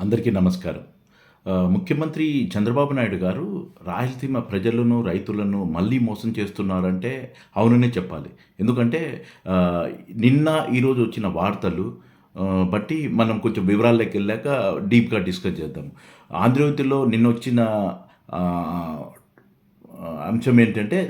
అందరికీ నమస్కారం. ముఖ్యమంత్రి చంద్రబాబు నాయుడు గారు రాయలసీమ ప్రజలను రైతులను మళ్ళీ మోసం చేస్తున్నారంటే అవుననే చెప్పాలి. ఎందుకంటే నిన్న ఈరోజు వచ్చిన వార్తలు బట్టి మనం కొంచెం వివరాల్లోకి వెళ్ళాక డీప్గా డిస్కస్ చేద్దాం. ఆంధ్రజ్యోతిలో నిన్న వచ్చిన అంశం ఏంటంటే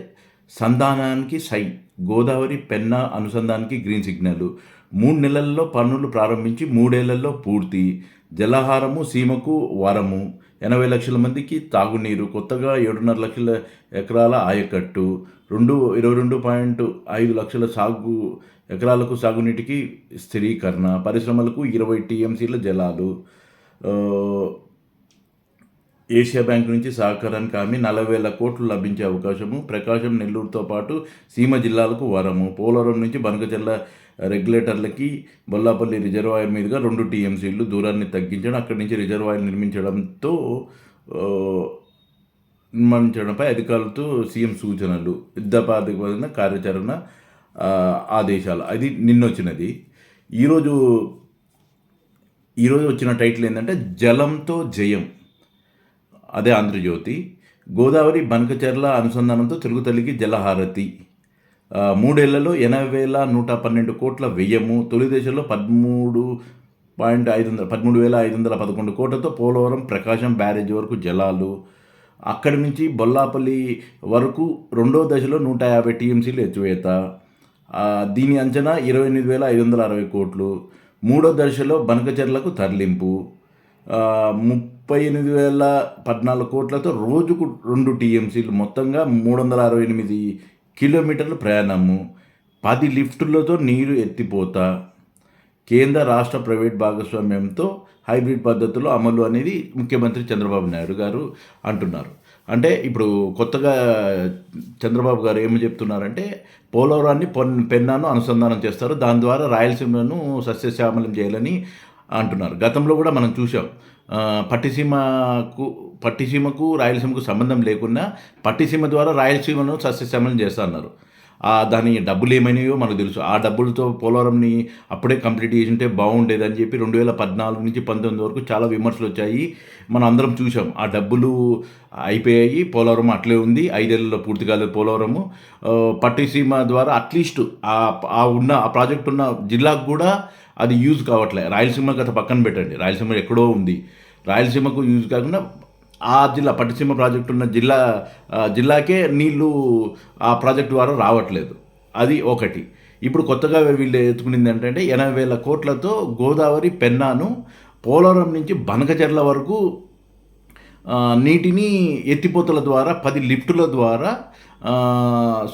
సంధానానికి సై గోదావరి పెన్న అనుసంధానానికి గ్రీన్ సిగ్నల్ మూడు నెలల్లో పన్నులు ప్రారంభించి మూడేళ్ళలో పూర్తి. జలహారము సీమకు వరము. ఎనభై లక్షల మందికి తాగునీరు కొత్తగా ఏడున్నర లక్షల ఎకరాల ఆయకట్టు. రెండు ఇరవై రెండు పాయింట్ ఐదు లక్షల సాగు ఎకరాలకు సాగునీటికి స్థిరీకరణ. పరిశ్రమలకు ఇరవై టీఎంసీల జలాలు. ఏషియా బ్యాంక్ నుంచి సహకారానికి హామీ నలభై వేల కోట్లు లభించే అవకాశము. ప్రకాశం నెల్లూరుతో పాటు సీమ జిల్లాలకు వరము. పోలవరం నుంచి బనకచెల్ల రెగ్యులేటర్లకి బొల్లాపల్లి రిజర్వాయర్ మీదుగా రెండు టీఎంసీలు దూరాన్ని తగ్గించడం అక్కడి నుంచి రిజర్వాయర్ నిర్మించడంతో నిర్మించడంపై అధికారులతో సీఎం సూచనలు యుద్ధపాధికమైన కార్యాచరణ ఆదేశాలు. అది నిన్నొచ్చినది. ఈరోజు ఈరోజు వచ్చిన టైటిల్ ఏంటంటే జలంతో జయం. అదే ఆంధ్రజ్యోతి. గోదావరి బనకచెర్ల అనుసంధానంతో తెలుగు తల్లికి జలహారతి. మూడేళ్ళలో ఎనభై వేల నూట పన్నెండు కోట్ల వ్యయము. తొలి దశలో పదమూడు పాయింట్ ఐదు వందల పదమూడు వేల ఐదు వందల పదకొండు కోట్లతో పోలవరం ప్రకాశం బ్యారేజ్ వరకు జలాలు. అక్కడి నుంచి బొల్లాపల్లి వరకు రెండో దశలో నూట యాభై టీఎంసీలు ఎత్తివేత. దీని అంచనా ఇరవై ఎనిమిది వేల ఐదు వందల అరవై కోట్లు. మూడో దశలో బనకచెర్లకు తరలింపు. ముప్పై ఎనిమిది వేల పద్నాలుగు కోట్లతో రోజుకు రెండు టీఎంసీలు మొత్తంగా మూడు వందల అరవై ఎనిమిది కిలోమీటర్ల ప్రయాణము పది లిఫ్టులతో నీరు ఎత్తిపోత కేంద్ర రాష్ట్ర ప్రైవేట్ భాగస్వామ్యంతో హైబ్రిడ్ పద్ధతిలో అమలు అనేది ముఖ్యమంత్రి చంద్రబాబు నాయుడు గారు అంటున్నారు. అంటే ఇప్పుడు కొత్తగా చంద్రబాబు గారు ఏమి చెప్తున్నారంటే పోలవరాన్ని పొన్ పెన్నాను అనుసంధానం చేస్తారు దాని ద్వారా రాయలసీమను సస్యశ్యామలం చేయాలని అంటున్నారు. గతంలో కూడా మనం చూసాం పట్టిసీమకు పట్టిసీమకు రాయలసీమకు సంబంధం లేకుండా పట్టిసీమ ద్వారా రాయలసీమను సస్యశ్యామలం చేస్తా అన్నారు. దాని డబ్బులు ఏమైనాయో మనకు తెలుసు. ఆ డబ్బులతో పోలవరంని అప్పుడే కంప్లీట్ చేసి ఉంటే బాగుండేదని చెప్పి రెండు వేల పద్నాలుగు నుంచి పంతొమ్మిది వరకు చాలా విమర్శలు వచ్చాయి. మనం అందరం చూసాం ఆ డబ్బులు అయిపోయాయి. పోలవరం అట్లే ఉంది. ఐదేళ్ళలో పూర్తి కాలేదు పోలవరము. పట్టిసీమ ద్వారా అట్లీస్ట్ ఆ ఉన్న ఆ ప్రాజెక్ట్ ఉన్న జిల్లాకు కూడా అది యూజ్ కావట్లే. రాయలసీమ కథ పక్కన పెట్టండి. రాయలసీమ ఎక్కడో ఉంది. రాయలసీమకు యూజ్ కాకుండా ఆ జిల్లా పట్టిసీమ ప్రాజెక్టు ఉన్న జిల్లా జిల్లాకే నీళ్ళు ఆ ప్రాజెక్టు ద్వారా రావట్లేదు. అది ఒకటి. ఇప్పుడు కొత్తగా వీళ్ళు ఎత్తుకునింది ఏంటంటే ఎనభై వేల కోట్లతో గోదావరి పెన్నాను పోలవరం నుంచి బనకచెర్ల వరకు నీటిని ఎత్తిపోతల ద్వారా పది లిఫ్టుల ద్వారా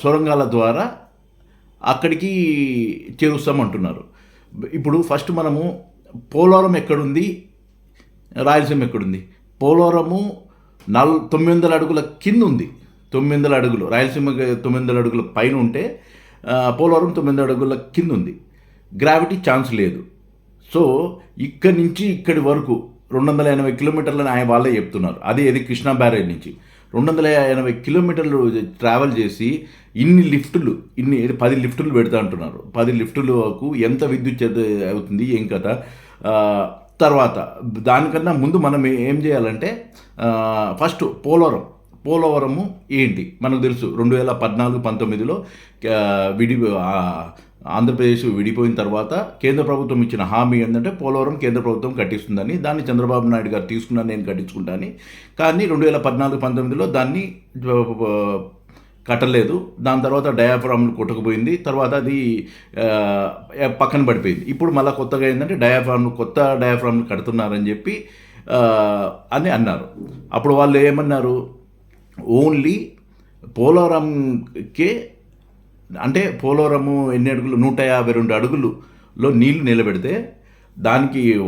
సొరంగాల ద్వారా అక్కడికి చేరుస్తామంటున్నారు. ఇప్పుడు ఫస్ట్ మనము పోలవరం ఎక్కడుంది? రాయలసీమ ఎక్కడుంది? పోలవరము నల్ తొమ్మిది వందల అడుగుల కింద ఉంది తొమ్మిది వందల అడుగులు. రాయలసీమ తొమ్మిది వందల అడుగుల పైన ఉంటే పోలవరం తొమ్మిది అడుగుల కింద ఉంది గ్రావిటీ ఛాన్స్ లేదు. సో ఇక్కడి నుంచి ఇక్కడి వరకు రెండు వందల ఎనభై కిలోమీటర్లని ఆయన వాళ్ళే చెప్తున్నారు. అదే ఇది కృష్ణా బ్యారేజ్ నుంచి. రెండు వందల ఎనభై కిలోమీటర్లు ట్రావెల్ చేసి ఇన్ని లిఫ్టులు ఇన్ని పది లిఫ్టులు పెడతా అంటున్నారు. పది లిఫ్టులకు ఎంత విద్యుత్ అవుతుంది ఏం కథ? తర్వాత దానికన్నా ముందు మనం ఏం చేయాలంటే ఫస్ట్ పోలవరం. పోలవరము ఏంటి? మనకు తెలుసు రెండు వేల పద్నాలుగు పంతొమ్మిదిలో విడి ఆంధ్రప్రదేశ్ విడిపోయిన తర్వాత కేంద్ర ప్రభుత్వం ఇచ్చిన హామీ ఏంటంటే పోలవరం కేంద్ర ప్రభుత్వం కట్టిస్తుందని దాన్ని చంద్రబాబు నాయుడు గారు తీసుకున్నాను నేను కట్టించుకుంటాను కానీ రెండు వేల పద్నాలుగు పంతొమ్మిదిలో దాన్ని కట్టలేదు. దాని తర్వాత డయాఫ్రామ్లు కొట్టుకుపోయింది. తర్వాత అది పక్కన పడిపోయింది. ఇప్పుడు మళ్ళీ కొత్తగా ఏంటంటే డయాఫ్రామ్ కొత్త డయాఫ్రామ్లు కడుతున్నారని చెప్పి అని అన్నారు. అప్పుడు వాళ్ళు ఏమన్నారు? ఓన్లీ పోలవరంకే అంటే పోలవరము ఎన్ని అడుగులు? నూట యాభై రెండు అడుగులులో నీళ్ళు నిలబెడితే దానికి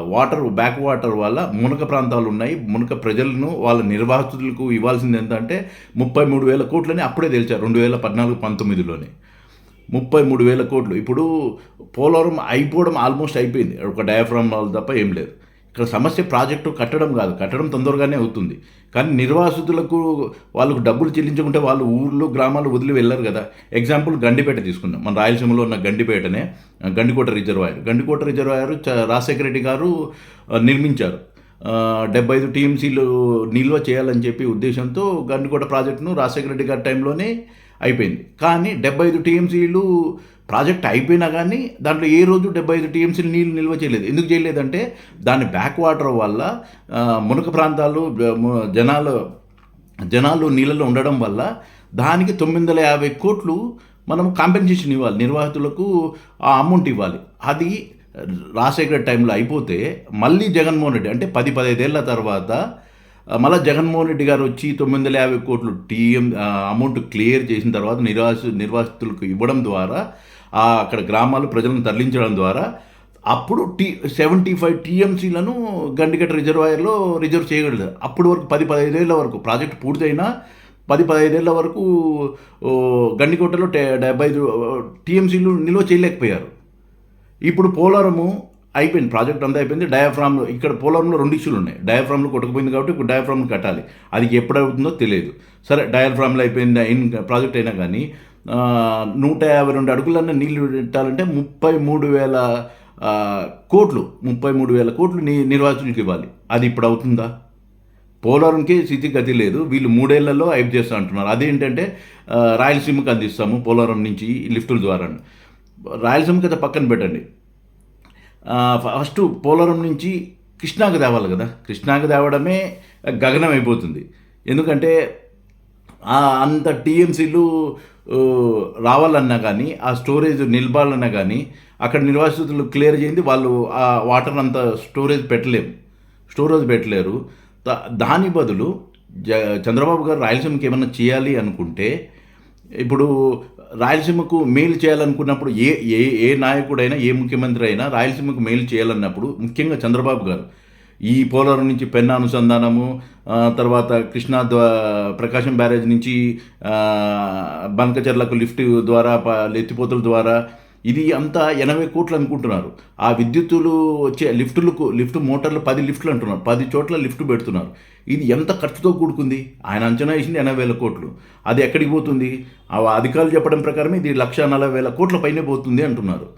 వాటర్ బ్యాక్ వాటర్ వల్ల మునక ప్రాంతాలు ఉన్నాయి. మునక ప్రజలను వాళ్ళ నిర్వాహకులకు ఇవ్వాల్సింది ఎంత అంటే ముప్పై మూడు వేల కోట్లని అప్పుడే తెలిచారు రెండు వేల పద్నాలుగు పంతొమ్మిదిలోనే. ముప్పై మూడు వేల కోట్లు. ఇప్పుడు పోలవరం అయిపోవడం ఆల్మోస్ట్ అయిపోయింది. ఒక డయాఫ్రామ్ వాళ్ళు తప్ప ఏం లేదు. సమస్య ప్రాజెక్టు కట్టడం కాదు కట్టడం తొందరగానే అవుతుంది. కానీ నిర్వాసితులకు వాళ్ళకు డబ్బులు చెల్లించుకుంటే వాళ్ళు ఊర్లు గ్రామాలు వదిలి వెళ్ళరు కదా. ఎగ్జాంపుల్ గండిపేట తీసుకుందాం. మన రాయలసీమలో ఉన్న గండిపేటనే గండికోట రిజర్వాయర్. గండికోట రిజర్వాయర్ రాజశేఖర రెడ్డి గారు నిర్మించారు. డెబ్బై ఐదు టీఎంసీలు నిల్వ చేయాలని చెప్పి ఉద్దేశంతో గండికోట ప్రాజెక్టును రాజశేఖర రెడ్డి గారి టైంలోనే అయిపోయింది. కానీ డెబ్బై ఐదు టీఎంసీలు ప్రాజెక్ట్ అయిపోయినా కానీ దాంట్లో ఏ రోజు డెబ్బై ఐదు టీఎంసీలు నీళ్ళు నిల్వ చేయలేదు. ఎందుకు చేయలేదంటే దాని బ్యాక్ వాటర్ వల్ల మునక ప్రాంతాలు జ- జనాలు జనాలు నీళ్ళలో ఉండడం వల్ల దానికి తొమ్మిది వందల యాభై కోట్లు మనం కాంపెన్సేషన్ ఇవ్వాలి నిర్వాహితులకు ఆ అమౌంట్ ఇవ్వాలి. అది రాజశేఖర టైంలో అయిపోతే మళ్ళీ జగన్మోహన్ రెడ్డి అంటే పది పదహైదేళ్ళ తర్వాత మళ్ళా జగన్మోహన్ రెడ్డి గారు వచ్చి తొమ్మిది వందల యాభై కోట్లు టీఎం అమౌంట్ క్లియర్ చేసిన తర్వాత నిర్వాసి నిర్వాసితులకు ఇవ్వడం ద్వారా అక్కడ గ్రామాలు ప్రజలను తరలించడం ద్వారా అప్పుడు టీ సెవెంటీ ఫైవ్ టీఎంసీలను గండిగట్ రిజర్వాయర్లో రిజర్వ్ చేయగలదు అప్పటి వరకు పది పదహైదేళ్ళ వరకు ప్రాజెక్ట్ పూర్తయినా పది పదహైదేళ్ళ వరకు గండికోటలో డె డెబ్బై ఐదు టీఎంసీలు నిల్వ చేయలేకపోయారు. ఇప్పుడు పోలవరము అయిపోయింది. ప్రాజెక్ట్ అంతా అయిపోయింది. డయాఫ్రామ్ ఇక్కడ పోలవరంలో రెండు ఇష్యూలు ఉన్నాయి. డయాఫ్రామ్లు కొట్టుకుపోయింది కాబట్టి ఇప్పుడు డయాఫ్రామ్లు కట్టాలి. అది ఎప్పుడు అవుతుందో తెలియదు. సరే డయాఫ్రామ్లు అయిపోయింది అయిన ప్రాజెక్ట్ అయినా కానీ నూట యాభై రెండు అడుగులన్న నీళ్ళు పెట్టాలంటే ముప్పై మూడు వేల కోట్లు ముప్పై మూడు వేల కోట్లు నీ నిర్వాసితులకు ఇవ్వాలి. అది ఇప్పుడు అవుతుందా? పోలవరంకి స్థితిగతి లేదు. వీళ్ళు మూడేళ్ళలో ఐపు చేస్తా అంటున్నారు. అదేంటంటే రాయలసీమకు రాయలసీమకి అందిస్తాము పోలవరం నుంచి ఈ లిఫ్టుల ద్వారా. రాయలసీమకి అయితే పక్కన పెట్టండి. ఫస్ట్ పోలవరం నుంచి కృష్ణాకు తేవాలి కదా. కృష్ణాకు తేవడమే గగనం అయిపోతుంది ఎందుకంటే ఆ అంత టీఎంసీలు రావాలన్నా కానీ ఆ స్టోరేజ్ నిలబాలన్నా కానీ అక్కడ నిర్వాసితులు క్లియర్ చేయింది వాళ్ళు ఆ వాటర్ అంత స్టోరేజ్ పెట్టలేము. స్టోరేజ్ పెట్టలేరు. దాని బదులు జ చంద్రబాబు గారు రాయలసీమకి ఏమైనా చేయాలి అనుకుంటే ఇప్పుడు రాయలసీమకు మేలు చేయాలనుకున్నప్పుడు ఏ ఏ ఏ నాయకుడైనా ఏ ముఖ్యమంత్రి అయినా రాయలసీమకు మేలు చేయాలన్నప్పుడు ముఖ్యంగా చంద్రబాబు గారు. ఈ పోలవరం నుంచి పెన్నా అనుసంధానము తర్వాత కృష్ణా ప్రకాశం బ్యారేజ్ నుంచి ఆ, బంకచర్లకు లిఫ్ట్ ద్వారా ప- ఎత్తిపోతల ద్వారా ఇది అంతా ఎనభై కోట్లు అనుకుంటున్నారు. ఆ విద్యుత్తులు వచ్చే లిఫ్టులకు లిఫ్ట్ మోటార్లు పది లిఫ్ట్లు అంటున్నారు. పది చోట్ల లిఫ్ట్ పెడుతున్నారు. ఇది ఎంత ఖర్చుతో కూడుకుంది? ఆయన అంచనా వేసింది ఎనభై వేల కోట్లు. అది ఎక్కడికి పోతుంది? ఆ అధికారులు చెప్పడం ప్రకారం ఇది లక్ష నలభై వేల కోట్ల పైనే పోతుంది అంటున్నారు.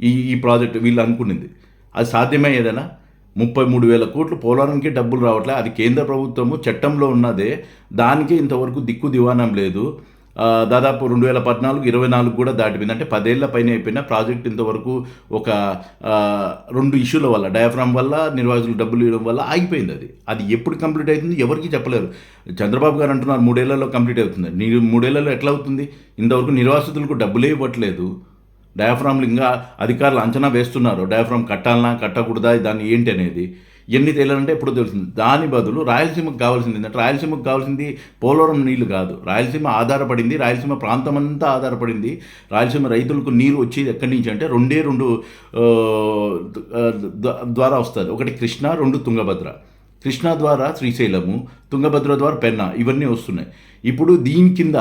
ఈ ఈ ప్రాజెక్ట్ వీళ్ళు అనుకున్నది అది సాధ్యమయ్యేదేనా ముప్పై మూడు వేల కోట్లు పోలవరంకి డబ్బులు రావట్లే. అది కేంద్ర ప్రభుత్వము చట్టంలో ఉన్నదే. దానికి ఇంతవరకు దిక్కు దివానం లేదు. దాదాపు రెండు వేల పద్నాలుగు ఇరవై నాలుగు కూడా దాటిపోయింది. అంటే పదేళ్ళ పైన అయిపోయిన ప్రాజెక్ట్ ఇంతవరకు ఒక రెండు ఇష్యూల వల్ల డయాఫ్రామ్ వల్ల నిర్వాహకులు డబ్బులు ఇవ్వడం వల్ల ఆగిపోయింది అది. అది ఎప్పుడు కంప్లీట్ అవుతుంది ఎవరికి చెప్పలేరు. చంద్రబాబు గారు అంటున్నారు మూడేళ్ళలో కంప్లీట్ అవుతుంది. నీ మూడేళ్ళలో ఎట్లా అవుతుంది? ఇంతవరకు నిర్వాసితులకు డబ్బులే ఇవ్వట్లేదు. డయాఫ్రామ్లు ఇంకా అధికారులు అంచనా వేస్తున్నారు. డయాఫ్రామ్ కట్టాలనా కట్టకూడదా దాన్ని ఏంటి అనేది. ఎన్ని తేలాలంటే ఎప్పుడు తెలుస్తుంది. దాని బదులు రాయలసీమకు కావాల్సింది ఏంటంటే రాయలసీమకు కావాల్సింది పోలవరం నీళ్ళు కాదు. రాయలసీమ ఆధారపడింది రాయలసీమ ప్రాంతం అంతా ఆధారపడింది. రాయలసీమ రైతులకు నీరు వచ్చేది ఎక్కడి నుంచి అంటే రెండే రెండు ద్వారా వస్తుంది. ఒకటి కృష్ణ రెండు తుంగభద్ర. కృష్ణ ద్వారా శ్రీశైలము తుంగభద్ర ద్వారా పెన్నా ఇవన్నీ వస్తున్నాయి. ఇప్పుడు దీని కింద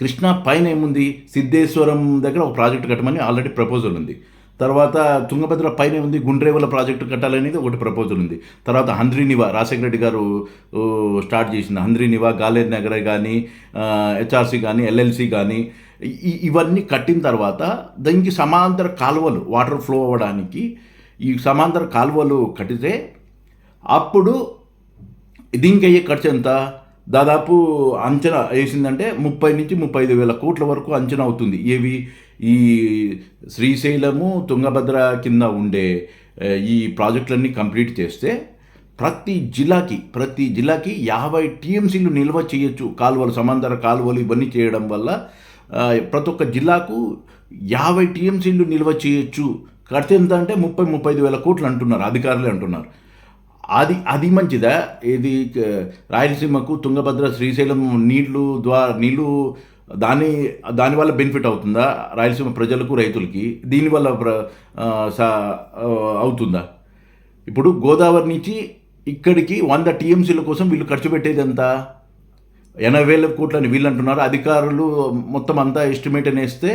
కృష్ణ పైన ఏముంది? సిద్ధేశ్వరం దగ్గర ఒక ప్రాజెక్ట్ కట్టమని ఆల్రెడీ ప్రపోజల్ ఉంది. తర్వాత తుంగభద్ర పైన ఉంది గుండ్రేవల ప్రాజెక్టు కట్టాలనేది ఒకటి ప్రపోజల్ ఉంది. తర్వాత హంద్రీనివా రాజశేఖర రెడ్డి గారు స్టార్ట్ చేసిన హంద్రీనివా గాలేర్ నగర్ కానీ హెచ్ఆర్సీ కానీ ఎల్ఎల్సి కానీ ఇవన్నీ కట్టిన తర్వాత దానికి సమాంతర కాలువలు వాటర్ ఫ్లో అవ్వడానికి ఈ సమాంతర కాలువలు కట్టితే అప్పుడు దీనికి అయ్యే ఖర్చు ఎంత? దాదాపు అంచనా వేసిందంటే ముప్పై నుంచి ముప్పై ఐదు వేల కోట్ల వరకు అంచనా అవుతుంది. ఏవి? ఈ శ్రీశైలము తుంగభద్ర కింద ఉండే ఈ ప్రాజెక్టులన్నీ కంప్లీట్ చేస్తే ప్రతి జిల్లాకి ప్రతి జిల్లాకి యాభై టీఎంసీలు నిల్వ చేయొచ్చు. కాలువలు సమాంతర కాలువలు ఇవన్నీ చేయడం వల్ల ప్రతి ఒక్క జిల్లాకు యాభై టీఎంసీలు నిల్వ చేయొచ్చు. ఖర్చు ఎంత అంటే ముప్పై ముప్పై ఐదు వేల కోట్లు అంటున్నారు అధికారులే అంటున్నారు. అది అది మంచిదా? ఇది రాయలసీమకు తుంగభద్ర శ్రీశైలం నీళ్ళు ద్వారా నీళ్ళు దాని దానివల్ల బెనిఫిట్ అవుతుందా? రాయలసీమ ప్రజలకు రైతులకి? దీనివల్ల ప్ర అవుతుందా? ఇప్పుడు గోదావరి నుంచి ఇక్కడికి వంద టీఎంసీల కోసం వీళ్ళు ఖర్చు పెట్టేది ఎంత? ఎనభై వేల కోట్లని వీళ్ళు అంటున్నారు. అధికారులు మొత్తం అంతా ఎస్టిమేట్ అని వేస్తే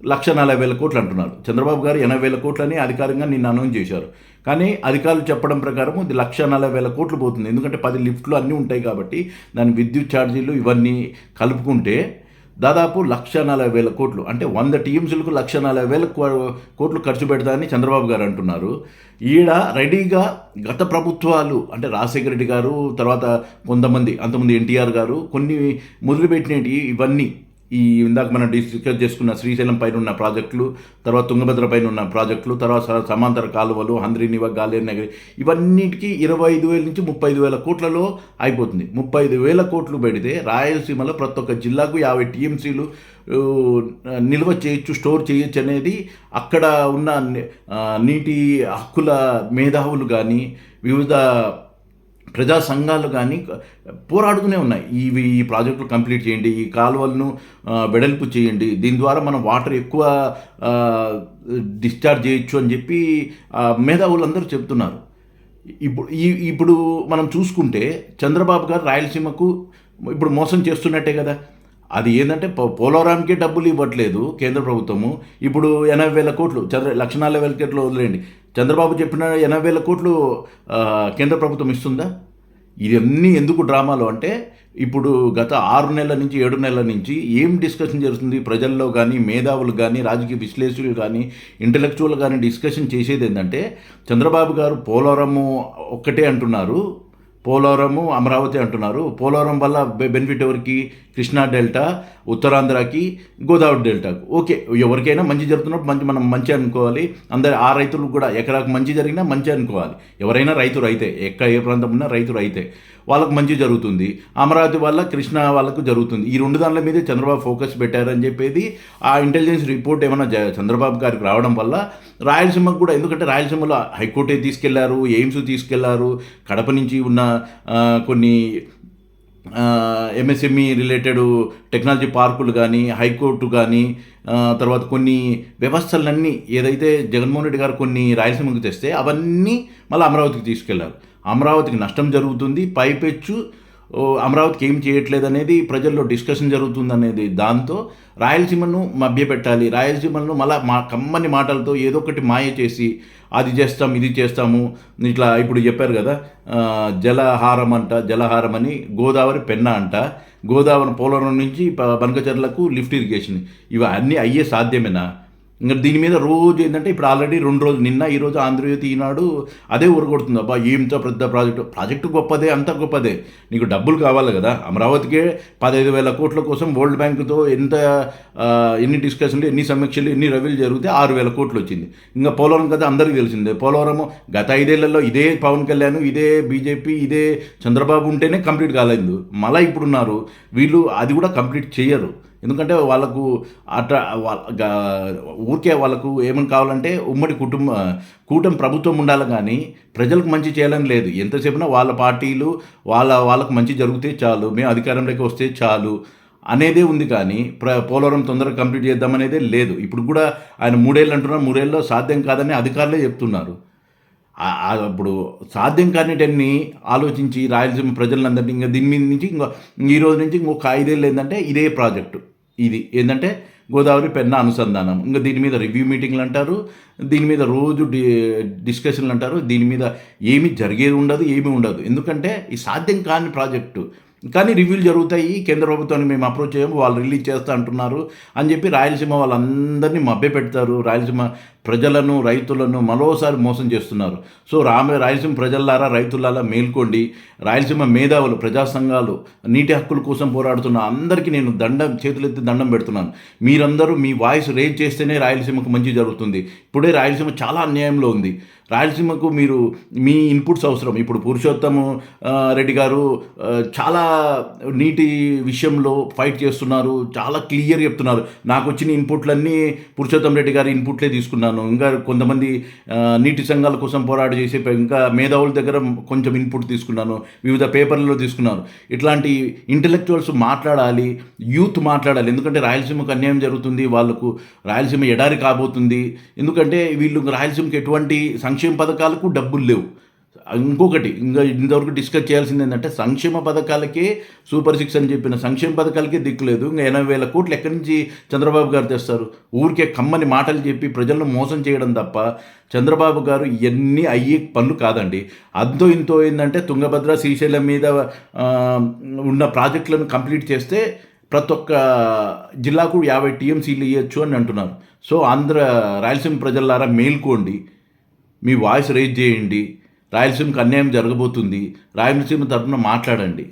లక్ష నలభై వేల కోట్లు అంటున్నారు. చంద్రబాబు గారు ఎనభై వేల కోట్లని అధికారంగా నిన్న అనౌన్స్ చేశారు. కానీ అధికారులు చెప్పడం ప్రకారం ఇది లక్ష నలభై వేల కోట్లు పోతుంది. ఎందుకంటే పది లిఫ్ట్లు అన్నీ ఉంటాయి కాబట్టి దాని విద్యుత్ ఛార్జీలు ఇవన్నీ కలుపుకుంటే దాదాపు లక్ష నలభై వేల కోట్లు అంటే వంద టీఎంసీలకు లక్ష నలభై వేల కో- కోట్లు ఖర్చు పెడతానని చంద్రబాబు గారు అంటున్నారు. ఈడ రెడీగా గత ప్రభుత్వాలు అంటే రాజశేఖర రెడ్డి గారు తర్వాత కొంతమంది అంతమంది ఎన్టీఆర్ గారు కొన్ని మొదలుపెట్టినవి ఇవన్నీ ఈ ఇందాక మనం డిస్కస్ చేసుకున్న శ్రీశైలం పైన ఉన్న ప్రాజెక్టులు తర్వాత తుంగభద్ర పైన ఉన్న ప్రాజెక్టులు తర్వాత సమాంతర కాలువలు హంద్రీనివ గాలేరు నగరి ఇవన్నిటికీ ఇరవై ఐదు వేల నుంచి ముప్పై ఐదు వేల కోట్లలో అయిపోతుంది. ముప్పై ఐదు వేల కోట్లు పెడితే రాయలసీమలో ప్రతి ఒక్క జిల్లాకు యాభై టీఎంసీలు నిల్వ చేయొచ్చు స్టోర్ చేయొచ్చు అనేది అక్కడ ఉన్న నీటి హక్కుల మేధావులు కానీ వివిధ ప్రజా సంఘాలు కానీ పోరాడుతూనే ఉన్నాయి. ఇవి ఈ ప్రాజెక్టులు కంప్లీట్ చేయండి ఈ కాలువలను వెడల్పు చేయండి. దీని ద్వారా మనం వాటర్ ఎక్కువ డిశ్చార్జ్ చేయొచ్చు అని చెప్పి మేధావులందరూ చెప్తున్నారు ఇప్పుడు ఈ ఇప్పుడు మనం చూసుకుంటే చంద్రబాబు గారు రాయలసీమకు ఇప్పుడు మోసం చేస్తున్నట్టే కదా. అది ఏంటంటే పో- పోలవరాంకే డబ్బులు ఇవ్వట్లేదు కేంద్ర ప్రభుత్వము. ఇప్పుడు ఎనభై వేల కోట్లు చంద్ర లక్ష నలభై వేల కోట్లు వదిలేండి చంద్రబాబు చెప్పిన ఎనభై వేల కోట్లు కేంద్ర ప్రభుత్వం ఇస్తుందా? ఇవన్నీ ఎందుకు డ్రామాలు అంటే ఇప్పుడు గత ఆరు నెలల నుంచి ఏడు నెలల నుంచి ఏం డిస్కషన్ జరుగుతుంది? ప్రజల్లో కానీ మేధావులు కానీ రాజకీయ విశ్లేషకులు కానీ ఇంటలెక్చువల్ కానీ డిస్కషన్ చేసేది ఏంటంటే చంద్రబాబు గారు పోలవరము ఒక్కటే అంటున్నారు. పోలవరము అమరావతి అంటున్నారు. పోలవరం వల్ల బెనిఫిట్ ఎవరికి? కృష్ణా డెల్టా ఉత్తరాంధ్రకి గోదావరి డెల్టాకు. ఓకే ఎవరికైనా మంచి జరుగుతున్నప్పుడు మంచి మనం మంచి అనుకోవాలి. అందరి ఆ రైతులకు కూడా ఎకరాకు మంచి జరిగినా మంచి అనుకోవాలి. ఎవరైనా రైతు రైతే ఎక్కడ ఏ ప్రాంతం ఉన్నా రైతు రైతే. వాళ్ళకు మంచి జరుగుతుంది. అమరావతి వల్ల కృష్ణ వాళ్ళకు జరుగుతుంది. ఈ రెండు దానిల మీదే చంద్రబాబు ఫోకస్ పెట్టారని చెప్పేది ఆ ఇంటెలిజెన్స్ రిపోర్ట్ ఏమైనా చంద్రబాబు గారికి రావడం వల్ల రాయలసీమకు కూడా ఎందుకంటే రాయలసీమలో హైకోర్టే తీసుకెళ్ళారు ఎయిమ్స్ తీసుకెళ్ళారు కడప నుంచి ఉన్న కొన్ని ఎంఎస్ఎంఈ రిలేటెడ్ టెక్నాలజీ పార్కులు కానీ హైకోర్టు కానీ తర్వాత కొన్ని వ్యవస్థలన్నీ ఏదైతే జగన్మోహన్ రెడ్డి గారు కొన్ని రాయలసీమకు తెస్తే అవన్నీ మళ్ళీ అమరావతికి తీసుకెళ్ళారు. అమరావతికి నష్టం జరుగుతుంది పైపెచ్చు ఓ, అమరావతికి ఏం చేయట్లేదు అనేది ప్రజల్లో డిస్కషన్ జరుగుతుంది అనేది దాంతో రాయలసీమను మభ్యపెట్టాలి. రాయలసీమను మళ్ళా మా కమ్మని మాటలతో ఏదో ఒకటి మాయ చేసి అది చేస్తాం ఇది చేస్తాము ఇట్లా ఇప్పుడు చెప్పారు కదా జలహారం అంట జలహారం అని గోదావరి పెన్న అంట. గోదావరి పోలవరం నుంచి బనకచర్లకు లిఫ్ట్ ఇరిగేషన్. ఇవి అన్నీ అయ్యే సాధ్యమేనా? ఇంకా దీని మీద రోజు ఏంటంటే ఇప్పుడు ఆల్రెడీ రెండు రోజులు నిన్న ఈరోజు ఆంధ్రజ్యోతి ఈనాడు అదే ఊరగొడుతుంది అబ్బా ఏంతో పెద్ద ప్రాజెక్టు. ప్రాజెక్టు గొప్పదే అంత గొప్పదే. నీకు డబ్బులు కావాలి కదా. అమరావతికే పదహైదు వేల కోట్ల కోసం వరల్డ్ బ్యాంకుతో ఎంత ఎన్ని డిస్కషన్లు ఎన్ని సమీక్షలు ఎన్ని రవిలు జరిగితే ఆరు వేల కోట్లు వచ్చింది. ఇంకా పోలవరం కదా అందరికీ తెలిసిందే. పోలవరం గత ఐదేళ్ళలో ఇదే పవన్ కళ్యాణ్ ఇదే బీజేపీ ఇదే చంద్రబాబు ఉంటేనే కంప్లీట్ కాలేదు. మళ్ళీ ఇప్పుడున్నారు. వీళ్ళు అది కూడా కంప్లీట్ చేయరు. ఎందుకంటే వాళ్ళకు అట్లా వాళ్ళ ఊరికే వాళ్ళకు ఏమని కావాలంటే ఉమ్మడి కుటుంబ కూటమి ప్రభుత్వం ఉండాలి కానీ ప్రజలకు మంచి చేయాలని లేదు. ఎంతసేపున వాళ్ళ పార్టీలు వాళ్ళ వాళ్ళకు మంచి జరిగితే చాలు మేము అధికారంలోకి వస్తే చాలు అనేదే ఉంది కానీ ప్ర పోలవరం తొందరగా కంప్లీట్ చేద్దామనేదే లేదు. ఇప్పుడు కూడా ఆయన మూడేళ్ళు అంటున్నారు మూడేళ్ళలో సాధ్యం కాదని అధికారులే చెప్తున్నారు. అప్పుడు ఇప్పుడు సాధ్యం కానిటన్ని ఆలోచించి రాయలసీమ ప్రజలందరినీ ఇంకా దీని మీద నుంచి ఇంకో ఈ రోజు నుంచి ఇంకొక ఐదేళ్ళు ఏంటంటే ఇదే ప్రాజెక్టు. ఇది ఏంటంటే గోదావరి పెన్న అనుసంధానం. ఇంకా దీని మీద రివ్యూ మీటింగ్లు అంటారు దీని మీద రోజు డి డిస్కషన్లు అంటారు దీని మీద ఏమి జరిగేది ఉండదు ఏమీ ఉండదు. ఎందుకంటే ఈ సాధ్యం కాని ప్రాజెక్టు కానీ రివ్యూలు జరుగుతాయి. కేంద్ర ప్రభుత్వాన్ని మేము అప్రోచ్ చేయము. వాళ్ళు రిలీజ్ చేస్తా అంటున్నారు అని చెప్పి రాయలసీమ వాళ్ళందరినీ మభ్యపెడతారు రాయలసీమ ప్రజలను రైతులను మరోసారి మోసం చేస్తున్నారు. సో రామే రాయలసీమ ప్రజలారా రైతులారా మేల్కోండి. రాయలసీమ మేధావులు ప్రజా సంఘాలు నీటి హక్కుల కోసం పోరాడుతున్న అందరికీ నేను దండం చేతులెత్తి దండం పెడుతున్నాను. మీరందరూ మీ వాయిస్ రేజ్ చేస్తేనే రాయలసీమకు మంచి జరుగుతుంది. ఇప్పుడే రాయలసీమ చాలా అన్యాయంలో ఉంది. రాయలసీమకు మీరు మీ ఇన్పుట్స్ అవసరం. ఇప్పుడు పురుషోత్తమ రెడ్డి గారు చాలా నీటి విషయంలో ఫైట్ చేస్తున్నారు. చాలా క్లియర్ చెప్తున్నారు. నాకు వచ్చిన ఇన్పుట్లన్నీ పురుషోత్తం రెడ్డి గారి ఇన్పుట్లే తీసుకున్నాను. ఇంకా కొంతమంది నీటి సంఘాల కోసం పోరాట చేసే ఇంకా మేధావుల దగ్గర కొంచెం ఇన్పుట్ తీసుకున్నాను. వివిధ పేపర్లలో తీసుకున్నాను ఇట్లాంటి ఇంటలెక్చువల్స్ మాట్లాడాలి యూత్ మాట్లాడాలి. ఎందుకంటే రాయలసీమకు అన్యాయం జరుగుతుంది. వాళ్ళకు రాయలసీమ ఎడారి కాబోతుంది. ఎందుకంటే వీళ్ళు రాయలసీమకి ఎటువంటి సంక్షేమ సంక్షేమ పథకాలకు డబ్బులు లేవు. ఇంకొకటి ఇంకా ఇంతవరకు డిస్కస్ చేయాల్సింది ఏంటంటే సంక్షేమ పథకాలకే సూపర్ సిక్స్ అని చెప్పిన సంక్షేమ పథకాలకే దిక్కు లేదు. ఇంకా ఎనభై వేల కోట్లు ఎక్కడి నుంచి చంద్రబాబు గారు తెస్తారు? ఊరికే కమ్మని మాటలు చెప్పి ప్రజలను మోసం చేయడం తప్ప చంద్రబాబు గారు ఇవన్నీ అయ్యే పనులు కాదండి. అంతో ఇంతో ఏంటంటే తుంగభద్ర శ్రీశైలం మీద ఉన్న ప్రాజెక్టులను కంప్లీట్ చేస్తే ప్రతి ఒక్క జిల్లాకు యాభై టీఎంసీలు ఇవ్వచ్చు అని అంటున్నారు. సో ఆంధ్ర రాయలసీమ ప్రజలారా మేల్కోండి. మీ వాయిస్ రేజ్ చేయండి. రాయలసీమకు అన్యాయం జరగబోతుంది. రాయలసీమ తరఫున మాట్లాడండి.